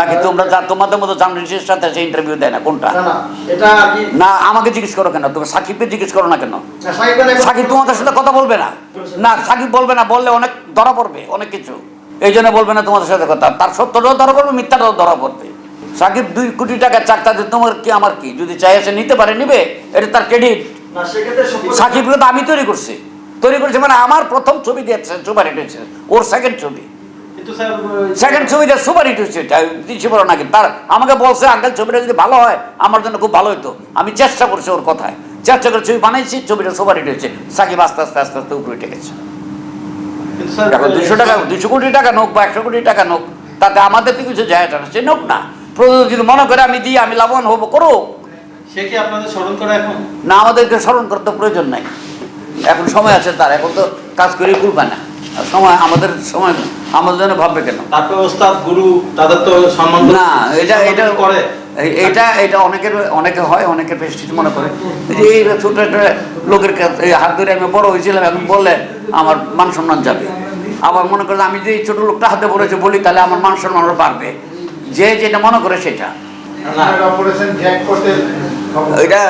নাকি তোমরা যা তোমাদের মতো জার্নালিস্টের সাথে সে ইন্টারভিউ দেয় না? কোনটা? না আমাকে জিজ্ঞেস করো কেন? তুমি সাকিবকে জিজ্ঞেস করো না কেন? সাকিব তোমাদের সাথে কথা বলবে না? না সাকিব বলবে না বললে অনেক ধরা পড়বে অনেক কিছু। এই জন্য বলবে না তোমাদের সাথে কথা। তার সত্যটাও ধরা পড়বে মিথ্যাটাও ধরা পড়বে। সাকিব দুই কোটি টাকা চাকতা দিয়ে তোমার কি আমার কি? যদি চাই সে নিতে পারে নিবে এটা তার ক্রেডিট সাকিবকে তো আমি তৈরি করছি। তৈরি করছি মানে আমার প্রথম ছবি দিয়েছে সুপার হিট হয়েছে ওর সেকেন্ড ছবি। সেকেন্ড ছবিটা সুপার হিট হয়েছে বড় নাকি? তার আমাকে বলছে আঙ্কেল ছবিটা যদি ভালো হয় আমার জন্য খুব ভালো হতো আমি চেষ্টা করছি ওর কথায়। চেষ্টা করে ছবি বানাইছি ছবিটা সুপার হিট হয়েছে। সাকিব আস্তে আস্তে আস্তে আস্তে উপরে উঠে গেছে। এখন দুশো টাকা দুশো কোটি টাকা নোক বা একশো কোটি টাকা নোক তাতে আমাদের তো কিছু যায় না সে নোক না। যদি মনে করে আমি দিই আমি লাভবান হব করো সে কি আপনাদের স্মরণ করে এখন? না আমাদেরকে স্মরণ করতে প্রয়োজন নাই। এখন সময় আছে তার এখন তো কাজ করে কুলবে না সময় আমাদের সময় আমাদের জন্য ভাববে কেন? তারপর ওস্তাদ গুরু তাদের তো সম্মান না এটা এটা করে এটা এটা অনেকের অনেকে হয় অনেকে প্রেস্টিজ মনে করে। যে এই ছোট একটা লোকের কাছে এই হাত ধরে আমি বড় হয়েছিলাম এখন বললে আমার মান সম্মান যাবে। আবার মনে করেন আমি যে এই ছোট লোকটা হাতে পড়েছে বলি তাহলে আমার মান সম্মান বাড়বে। যে যেটা মনে করে সেটা। আপনার অপারেশন জ্যাকপটের খবর। এটা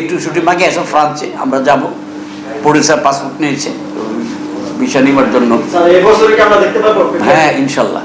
একটু শুটিং বাকি আছে ফ্রান্সে। আমরা যাব। প্রডিউসার পাসপোর্ট নিয়েছে। বিষয় নেওয়ার জন্য। স্যার এই বছরে কি আমরা দেখতে পাবো? হ্যাঁ ইনশাল্লাহ।